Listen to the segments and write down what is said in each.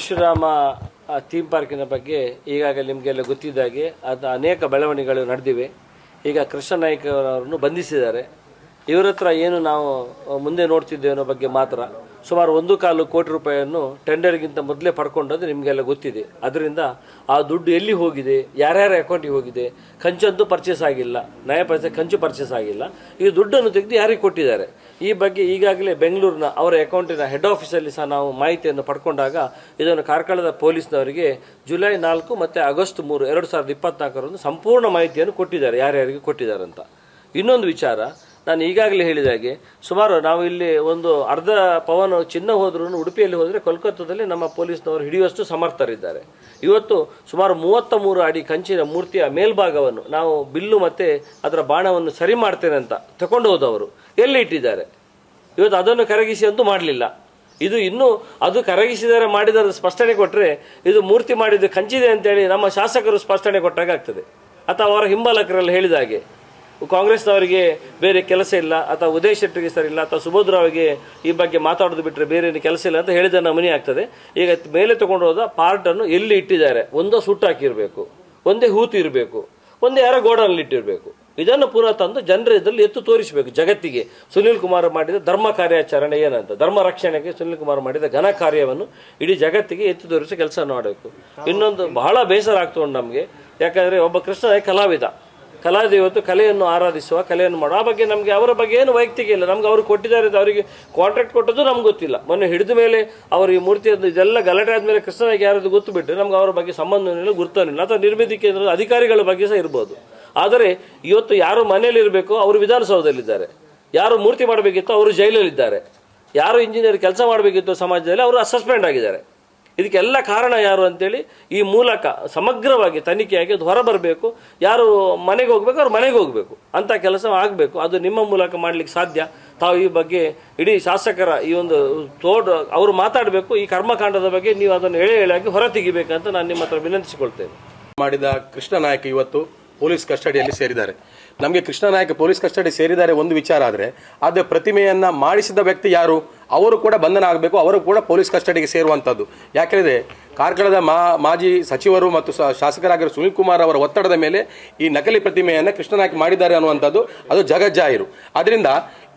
Parashurama theme ಪಾರ್ಕಿನ ಬಗ್ಗೆ ಈಗಾಗಲೇ ನಿಮಗೆಲ್ಲ ಗೊತ್ತಿದ್ದಾಗೆ ಅದು ಅನೇಕ ಬೆಳವಣಿಗೆಗಳು ನಡೆದಿವೆ. ಈಗ ಕೃಷ್ಣ ನಾಯ್ಕ ಅವರನ್ನು ಬಂಧಿಸಿದ್ದಾರೆ. ಇವರ ಹತ್ರ ಏನು ನಾವು ಮುಂದೆ ನೋಡ್ತಿದ್ದೇವೆ ಅನ್ನೋ ಬಗ್ಗೆ ಮಾತ್ರ. ಸುಮಾರು ಒಂದು ಕಾಲು ಕೋಟಿ ರೂಪಾಯಿಯನ್ನು ಟೆಂಡರ್ಗಿಂತ ಮೊದಲೇ ಪಡ್ಕೊಂಡದ್ದು ನಿಮಗೆಲ್ಲ ಗೊತ್ತಿದೆ. ಅದರಿಂದ ಆ ದುಡ್ಡು ಎಲ್ಲಿ ಹೋಗಿದೆ, ಯಾರ್ಯಾರ ಅಕೌಂಟಿಗೆ ಹೋಗಿದೆ, ಕಂಚಂತೂ ಪರ್ಚೇಸ್ ಆಗಿಲ್ಲ. ನಯ ಪೈಸೆ ಕಂಚು ಪರ್ಚೇಸ್ ಆಗಿಲ್ಲ. ಈ ದುಡ್ಡನ್ನು ತೆಗೆದು ಯಾರಿಗೆ ಕೊಟ್ಟಿದ್ದಾರೆ? ಈ ಬಗ್ಗೆ ಈಗಾಗಲೇ ಬೆಂಗಳೂರಿನ ಅವರ ಅಕೌಂಟಿನ ಹೆಡ್ ಆಫೀಸಲ್ಲಿ ಸಹ ನಾವು ಮಾಹಿತಿಯನ್ನು ಪಡ್ಕೊಂಡಾಗ ಇದನ್ನು ಕಾರ್ಕಳದ ಪೊಲೀಸ್ನವರಿಗೆ ಜುಲೈ ನಾಲ್ಕು ಮತ್ತು ಆಗಸ್ಟ್ ಮೂರು ಎರಡು ಸಾವಿರದ ಇಪ್ಪತ್ನಾಲ್ಕರಂದು ಸಂಪೂರ್ಣ ಮಾಹಿತಿಯನ್ನು ಕೊಟ್ಟಿದ್ದಾರೆ. ಯಾರ್ಯಾರಿಗೆ ಕೊಟ್ಟಿದ್ದಾರೆ ಅಂತ ಇನ್ನೊಂದು ವಿಚಾರ, ನಾನು ಈಗಾಗಲೇ ಹೇಳಿದ ಹಾಗೆ, ಸುಮಾರು ನಾವು ಇಲ್ಲಿ ಒಂದು ಅರ್ಧ ಪವನ ಚಿನ್ನ ಹೋದ್ರೂ ಉಡುಪಿಯಲ್ಲಿ ಹೋದರೆ ಕೋಲ್ಕತ್ತಾದಲ್ಲಿ ನಮ್ಮ ಪೊಲೀಸ್ನವರು ಹಿಡಿಯುವಷ್ಟು ಸಮರ್ಥರಿದ್ದಾರೆ. ಇವತ್ತು ಸುಮಾರು ಮೂವತ್ತ ಮೂರು ಅಡಿ ಕಂಚಿನ ಮೂರ್ತಿಯ ಮೇಲ್ಭಾಗವನ್ನು ನಾವು ಬಿಲ್ಲು ಮತ್ತು ಅದರ ಬಾಣವನ್ನು ಸರಿ ಮಾಡ್ತೇನೆ ಅಂತ ತಕೊಂಡು ಹೋದವರು. ಎಲ್ಲಿ ಇಟ್ಟಿದ್ದಾರೆ ಇವತ್ತು ಅದನ್ನು ಕರಗಿಸಿ ಅಂತೂ ಮಾಡಲಿಲ್ಲ. ಇದು ಇನ್ನೂ ಅದು ಕರಗಿಸಿದರೆ ಮಾಡಿದರೆ ಸ್ಪಷ್ಟನೆ ಕೊಟ್ಟರೆ ಇದು ಮೂರ್ತಿ ಮಾಡಿದ್ದು ಕಂಚಿದೆ ಅಂತೇಳಿ ನಮ್ಮ ಶಾಸಕರು ಸ್ಪಷ್ಟನೆ ಕೊಟ್ಟಾಗ ಆಗ್ತದೆ ಅಥವಾ ಅವರ ಹಿಂಬಾಲಕರಲ್ಲಿ ಹೇಳಿದ ಹಾಗೆ. ಕಾಂಗ್ರೆಸ್ನವರಿಗೆ ಬೇರೆ ಕೆಲಸ ಇಲ್ಲ, ಅಥವಾ ಉದಯ್ ಶೆಟ್ಟಿಗೆ ಸರಿ ಇಲ್ಲ, ಅಥವಾ ಸುಬೋಧ್ ಅವರಿಗೆ ಈ ಬಗ್ಗೆ ಮಾತಾಡೋದು ಬಿಟ್ಟರೆ ಬೇರೆ ಏನು ಕೆಲಸ ಇಲ್ಲ ಅಂತ ಹೇಳಿದ ನಮನಿ ಆಗ್ತದೆ. ಈಗ ಮೇಲೆ ತಗೊಂಡು ಹೋದ ಪಾರ್ಟನ್ನು ಎಲ್ಲಿ ಇಟ್ಟಿದ್ದಾರೆ? ಒಂದೋ ಸುಟ್ಟು ಹಾಕಿರಬೇಕು, ಒಂದೇ ಹೂತು ಇರಬೇಕು, ಒಂದೇ ಯಾರೋ ಗೋಡನಲ್ಲಿ ಇಟ್ಟಿರಬೇಕು. ಇದನ್ನು ಪುನಃ ತಂದು ಜನರ ಇದರಲ್ಲಿ ಎತ್ತು ತೋರಿಸಬೇಕು ಜಗತ್ತಿಗೆ. ಸುನೀಲ್ ಕುಮಾರ್ ಮಾಡಿದ ಧರ್ಮ ಕಾರ್ಯಾಚರಣೆ ಏನಂತ. ಧರ್ಮ ರಕ್ಷಣೆಗೆ ಸುನೀಲ್ ಕುಮಾರ್ ಮಾಡಿದ ಘನ ಕಾರ್ಯವನ್ನು ಇಡೀ ಜಗತ್ತಿಗೆ ಎತ್ತು ತೋರಿಸಿ ಕೆಲಸ ಮಾಡಬೇಕು. ಇನ್ನೊಂದು ಬಹಳ ಬೇಸರ ಆಗ್ತದೆ ನಮಗೆ. ಯಾಕಂದರೆ ಒಬ್ಬ ಕೃಷ್ಣ ಕಲಾವಿದ. ಕಲಾವಿದ ಇವತ್ತು ಕಲೆಯನ್ನು ಆರಾಧಿಸುವ, ಕಲೆಯನ್ನು ಮಾಡುವ. ಆ ಬಗ್ಗೆ ನಮಗೆ ಅವರ ಬಗ್ಗೆ ಏನು ವೈಯಕ್ತಿಕ ಇಲ್ಲ. ನಮ್ಗೆ ಅವರು ಕೊಟ್ಟಿದ್ದಾರೆ ಅವರಿಗೆ ಕಾಂಟ್ರಾಕ್ಟ್ ಕೊಟ್ಟದ್ದು ನಮ್ಗೆ ಗೊತ್ತಿಲ್ಲ. ಮೊನ್ನೆ ಹಿಡಿದ ಮೇಲೆ ಅವರು ಈ ಮೂರ್ತಿಯದ್ದು ಇದೆಲ್ಲ ಗಲಾಟೆ ಆದಮೇಲೆ ಕೃಷ್ಣನಿಗೆ ಯಾರಾದ್ರು ಗೊತ್ತು ಬಿಟ್ಟರೆ ನಮ್ಗೆ ಅವರ ಬಗ್ಗೆ ಸಂಬಂಧವಿಲ್ಲ ಗುರುತನಿಲ್ಲ ಅಥವಾ ನಿರ್ಮಿತಿ ಕೇಂದ್ರದ ಅಧಿಕಾರಿಗಳ ಬಗ್ಗೆ ಸಹ ಇರ್ಬೋದು. ಆದರೆ ಇವತ್ತು ಯಾರು ಮನೆಯಲ್ಲಿ ಇರಬೇಕು, ಅವರು ವಿಧಾನಸೌಧದಲ್ಲಿದ್ದಾರೆ. ಯಾರು ಮೂರ್ತಿ ಮಾಡಬೇಕಿತ್ತು, ಅವರು ಜೈಲಲ್ಲಿದ್ದಾರೆ. ಯಾರು ಇಂಜಿನಿಯರ್ ಕೆಲಸ ಮಾಡಬೇಕಿತ್ತು ಸಮಾಜದಲ್ಲಿ, ಅವರು ಸಸ್ಪೆಂಡ್ ಆಗಿದ್ದಾರೆ. ಇದಕ್ಕೆಲ್ಲ ಕಾರಣ ಯಾರು ಅಂತೇಳಿ ಈ ಮೂಲಕ ಸಮಗ್ರವಾಗಿ, ತನಿಖೆಯಾಗಿ ಅದು ಹೊರಬರಬೇಕು ಯಾರು ಮನೆಗೆ ಹೋಗ್ಬೇಕು, ಅವ್ರು ಮನೆಗೆ ಹೋಗಬೇಕು. ಅಂತ ಕೆಲಸ ಆಗಬೇಕು. ಅದು ನಿಮ್ಮ ಮೂಲಕ ಮಾಡಲಿಕ್ಕೆ ಸಾಧ್ಯ. ತಾವು ಈ ಬಗ್ಗೆ ಇಡೀ ಶಾಸಕರ ಈ ಒಂದು ತೋಡ್ ಅವರು ಮಾತಾಡಬೇಕು. ಈ ಕರ್ಮಕಾಂಡದ ಬಗ್ಗೆ ನೀವು ಅದನ್ನು ಎಳೆ ಎಳೆಯಾಗಿ ಹೊರತೆಗಿಬೇಕಂತ ನಾನು ನಿಮ್ಮ ಹತ್ರ ವಿನಂತಿಸಿಕೊಳ್ತೇನೆ. ಮಾಡಿದ ಕೃಷ್ಣ ನಾಯಕ ಇವತ್ತು ಪೊಲೀಸ್ ಕಸ್ಟಡಿಯಲ್ಲಿ ಸೇರಿದ್ದಾರೆ. ನಮಗೆ ಕೃಷ್ಣ ನಾಯಕ ಪೊಲೀಸ್ ಕಸ್ಟಡಿ ಸೇರಿದ್ದಾರೆ ಒಂದು ವಿಚಾರ ಆದರೆ ಆದರೆ ಪ್ರತಿಮೆಯನ್ನು ಮಾಡಿಸಿದ ವ್ಯಕ್ತಿ ಯಾರು? ಅವರು ಕೂಡ ಬಂಧನ ಆಗಬೇಕು, ಅವರು ಕೂಡ ಪೊಲೀಸ್ ಕಸ್ಟಡಿಗೆ ಸೇರುವಂಥದ್ದು ಯಾಕೆಂದರೆ ಕಾರ್ಕಳದ ಮಾ, ಮಾಜಿ ಸಚಿವರು ಮತ್ತು ಶಾಸಕರಾಗಿರೋ ಸುನಿಲ್ ಕುಮಾರ್ ಅವರ ಒತ್ತಡದ ಮೇಲೆ ಈ ನಕಲಿ ಪ್ರತಿಮೆಯನ್ನು ಕೃಷ್ಣ ನಾಯಕ್ ಮಾಡಿದ್ದಾರೆ ಅನ್ನುವಂಥದ್ದು ಅದು ಜಗಜ್ಜಾಹಿರು. ಅದರಿಂದ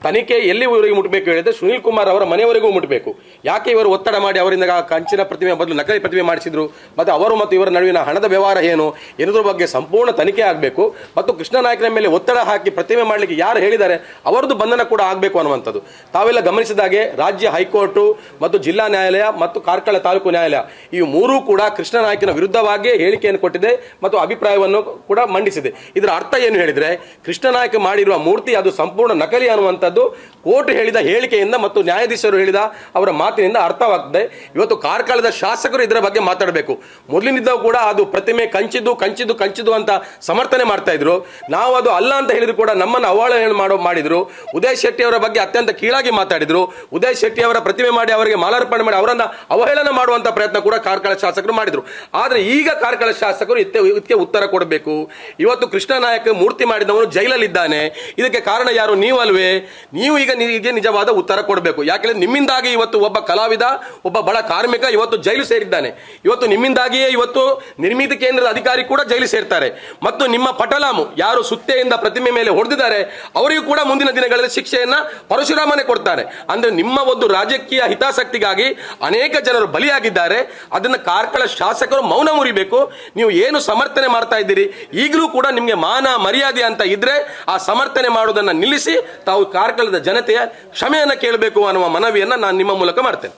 ತನಿಖೆ ಎಲ್ಲಿವರೆಗೆ ಮುಟ್ಟಬೇಕು ಹೇಳಿದ್ರೆ ಸುನಿಲ್ ಕುಮಾರ್ ಅವರ ಮನೆಯವರೆಗೂ ಮುಟ್ಟಬೇಕು ಯಾಕೆ ಇವರು ಒತ್ತಡ ಮಾಡಿ ಅವರಿಂದ ಕಂಚಿನ ಪ್ರತಿಮೆ ಬದಲು ನಕಲಿ ಪ್ರತಿಮೆ ಮಾಡಿಸಿದ್ರು? ಮತ್ತು ಅವರು ಮತ್ತು ಇವರ ನಡುವಿನ ಹಣದ ವ್ಯವಹಾರ ಏನು? ಎನ್ನುವುದ್ರ ಬಗ್ಗೆ ಸಂಪೂರ್ಣ ತನಿಖೆ ಆಗಬೇಕು. ಮತ್ತು ಕೃಷ್ಣ ನಾಯಕನ ಮೇಲೆ ಒತ್ತಡ ಹಾಕಿ ಪ್ರತಿಮೆ ಮಾಡಲಿಕ್ಕೆ ಯಾರು ಹೇಳಿದ್ದಾರೆ? ಅವರದ್ದು ಬಂಧನ ಕೂಡ ಆಗಬೇಕು ಅನ್ನುವಂಥದ್ದು. ತಾವೆಲ್ಲ ಗಮನಿಸಿದಾಗೆ ರಾಜ್ಯ ಹೈಕೋರ್ಟು ಮತ್ತು ಜಿಲ್ಲಾ ನ್ಯಾಯಾಲಯ ಮತ್ತು ಕಾರ್ಕಳ ತಾಲೂಕು ನ್ಯಾಯಾಲಯ ಈ ಮೂರೂ ಕೂಡ ಕೃಷ್ಣ ನಾಯಕನ ವಿರುದ್ಧವಾಗಿ ಹೇಳಿಕೆಯನ್ನು ಕೊಟ್ಟಿದೆ ಮತ್ತು ಅಭಿಪ್ರಾಯವನ್ನು ಕೂಡ ಮಂಡಿಸಿದೆ. ಇದರ ಅರ್ಥ ಏನು ಹೇಳಿದರೆ ಕೃಷ್ಣ ನಾಯಕ ಮಾಡಿರುವ ಮೂರ್ತಿ ಅದು ಸಂಪೂರ್ಣ ನಕಲಿ ಅನ್ನುವಂಥದ್ದು. ಕೋರ್ಟ್ ಹೇಳಿದ ಹೇಳಿಕೆಯಿಂದ ಮತ್ತು ನ್ಯಾಯಾಧೀಶರು ಹೇಳಿದ ಅವರ ಮಾತಿನಿಂದ ಅರ್ಥವಾಗ್ತದೆ. ಇವತ್ತು ಕಾರ್ಕಳದ ಶಾಸಕರು ಇದರ ಬಗ್ಗೆ ಮಾತಾಡಬೇಕು. ಮೊದಲಿನಿಂದ ಕೂಡ ಅದು ಪ್ರತಿಮೆ ಕಂಚಿದ್ದು ಕಂಚಿದ್ದು ಕಂಚಿದ್ದು ಅಂತ ಸಮರ್ಥನೆ ಮಾಡ್ತಾ ಇದ್ರು. ನಾವು ಅದು ಅಲ್ಲ ಅಂತ ಹೇಳಿದ್ರು ಕೂಡ ನಮ್ಮನ್ನು ಅವಹೇಳನ ಮಾಡೋ, ಮಾಡಿದ್ರು. ಉದಯ್ ಶೆಟ್ಟಿ ಅವರ ಬಗ್ಗೆ ಅತ್ಯಂತ ಕೀಳಾಗಿ ಮಾತಾಡಿದ್ರು. ಉದಯ್ ಶೆಟ್ಟಿ ಅವರ ಪ್ರತಿಮೆ ಮಾಡಿ ಅವರಿಗೆ ಮಾಲಾರ್ಪಣೆ ಮಾಡಿ ಅವರನ್ನು ಅವಹೇಳನ ಮಾಡುವಂತ ಪ್ರಯತ್ನ ಕೂಡ ಕಾರ್ಕಳ ಶಾಸಕರು ಮಾಡಿದ್ರು. ಆದರೆ ಈಗ ಕಾರ್ಕಳ ಶಾಸಕರು ಇತ್ತೆ, ಇದಕ್ಕೆ ಉತ್ತರ ಕೊಡಬೇಕು. ಇವತ್ತು ಕೃಷ್ಣ ನಾಯಕ ಮೂರ್ತಿ ಮಾಡಿದವನು ಜೈಲಲ್ಲಿದ್ದಾನೆ. ಇದಕ್ಕೆ ಕಾರಣ ಯಾರು? ನೀವಲ್ವೇ? ನೀವು ಈಗ ನಿಮಗೆ ನಿಜವಾದ ಉತ್ತರ ಕೊಡಬೇಕು. ಯಾಕೆಂದ್ರೆ ನಿಮ್ಮಿಂದಾಗಿ ಇವತ್ತು ಒಬ್ಬ ಕಲಾವಿದ, ಒಬ್ಬ ಬಡ ಕಾರ್ಮಿಕ ಇವತ್ತು ಜೈಲು ಸೇರಿದ್ದಾನೆ. ಇವತ್ತು ನಿಮ್ಮಿಂದಾಗಿಯೇ ಇವತ್ತು ನಿರ್ಮಿತ ಕೇಂದ್ರದ ಅಧಿಕಾರಿ ಕೂಡ ಜೈಲು ಸೇರ್ತಾರೆ. ಮತ್ತು ನಿಮ್ಮ ಪಟಲಾಮು ಯಾರು ಸುತ್ತೆಯಿಂದ ಪ್ರತಿಮೆ ಮೇಲೆ ಹೊಡೆದಿದ್ದಾರೆ, ಅವರಿಗೂ ಕೂಡ ಮುಂದಿನ ದಿನಗಳಲ್ಲಿ ಶಿಕ್ಷೆಯನ್ನ ಪರಶುರಾಮನೇ ಕೊಡ್ತಾರೆ ಅಂದ್ರೆ ನಿಮ್ಮ ಒಂದು ರಾಜಕೀಯ ಹಿತಾಸಕ್ತಿಗಾಗಿ ಅನೇಕ ಜನರು ಬಲಿಯಾಗಿದ್ದಾರೆ. ಅದನ್ನ ಕಾರ್ಕಳ ಶಾಸಕರು ಮೌನ ಮುರಿಬೇಕು. ನೀವು ಏನು ಸಮರ್ಥನೆ ಮಾಡ್ತಾ ಇದ್ದೀರಿ, ಈಗಲೂ ಕೂಡ ನಿಮಗೆ ಮಾನ ಮರ್ಯಾದೆ ಅಂತ ಇದ್ರೆ ಆ ಸಮರ್ಥನೆ ಮಾಡೋದನ್ನ ನಿಲ್ಲಿಸಿ ತಾವು ಕಾರ್ಕಳದ ಜನತೆಯ ಕ್ಷಮೆಯನ್ನು ಕೇಳಬೇಕು ಅನ್ನುವ ಮನವಿಯನ್ನು ನಾನು ನಿಮ್ಮ ಮೂಲಕ ಮಾಡ್ತೇನೆ.